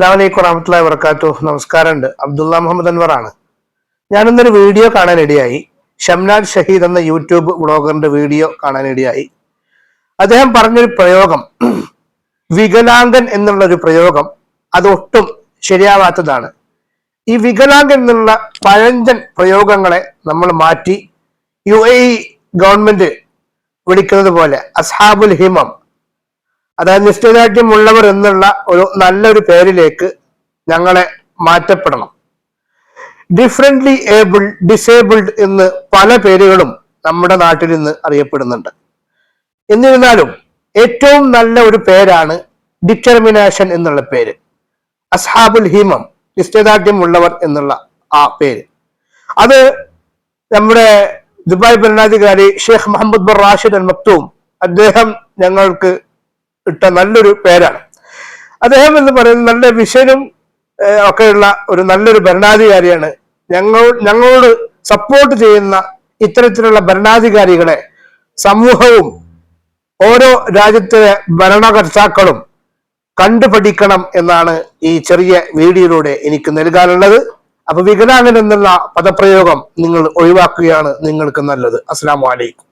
അസ്സാം വലൈക്കും വറഹമത്തുള്ള വർക്കാത്തു നമസ്കാരമുണ്ട്. അബ്ദുള്ള മുഹമ്മദ് അൻവർ ആണ്. ഞാനിന്നൊരു വീഡിയോ കാണാനിടയായി ഷംനാദ് ഷഹീദ് എന്ന യൂട്യൂബ് ബ്ലോഗറിന്റെ വീഡിയോ കാണാനിടയായി അദ്ദേഹം പറഞ്ഞൊരു പ്രയോഗം വികലാംഗൻ എന്നുള്ള ഒരു പ്രയോഗം അതൊട്ടും ശരിയാവാത്തതാണ്. ഈ വികലാംഗൻ എന്നുള്ള പഴഞ്ചൻ പ്രയോഗങ്ങളെ നമ്മൾ മാറ്റി യു എ ഗവൺമെന്റ് വിളിക്കുന്നത് പോലെ അസ്ഹാബുൽ ഹിമം അതായത് നിശ്ചയദാർഢ്യമുള്ളവർ എന്നുള്ള ഒരു നല്ലൊരു പേരിലേക്ക് ഞങ്ങളെ മാറ്റപ്പെടണം. ഡിഫറെന്റ്ലി ഏബിൾ ഡിസേബിൾഡ് എന്ന് പല പേരുകളും നമ്മുടെ നാട്ടിൽ ഇന്ന് അറിയപ്പെടുന്നുണ്ട്. എന്നിരുന്നാലും ഏറ്റവും നല്ല ഒരു പേരാണ് ഡിറ്റർമിനേഷൻ എന്നുള്ള പേര്. അസ്ഹാബുൽ ഹിമം നിശ്ചയദാർഢ്യമുള്ളവർ എന്നുള്ള ആ പേര്. അത് നമ്മുടെ ദുബായ് ഭരണാധികാരി Sheikh Mohammed bin Rashid Al Maktoum അദ്ദേഹം ഞങ്ങൾക്ക് ഇട്ട നല്ലൊരു പേരാണ്. അദ്ദേഹം എന്ന് പറയുന്നത് നല്ല വിഷനും ഒക്കെയുള്ള ഒരു നല്ലൊരു ഭരണാധികാരിയാണ്. ഞങ്ങൾ ഞങ്ങളോട് സപ്പോർട്ട് ചെയ്യുന്ന ഇത്തരത്തിലുള്ള ഭരണാധികാരികളെ സമൂഹവും ഓരോ രാജ്യത്തിലെ ഭരണകർത്താക്കളും കണ്ടുപഠിക്കണം എന്നാണ് ഈ ചെറിയ വീഡിയോയിലൂടെ എനിക്ക് നൽകാനുള്ളത്. അപ്പൊ വികലാംഗൻ എന്നുള്ള പദപ്രയോഗം നിങ്ങൾ ഒഴിവാക്കുകയാണ് നിങ്ങൾക്ക് നല്ലത്. അസ്സാം വലൈക്കും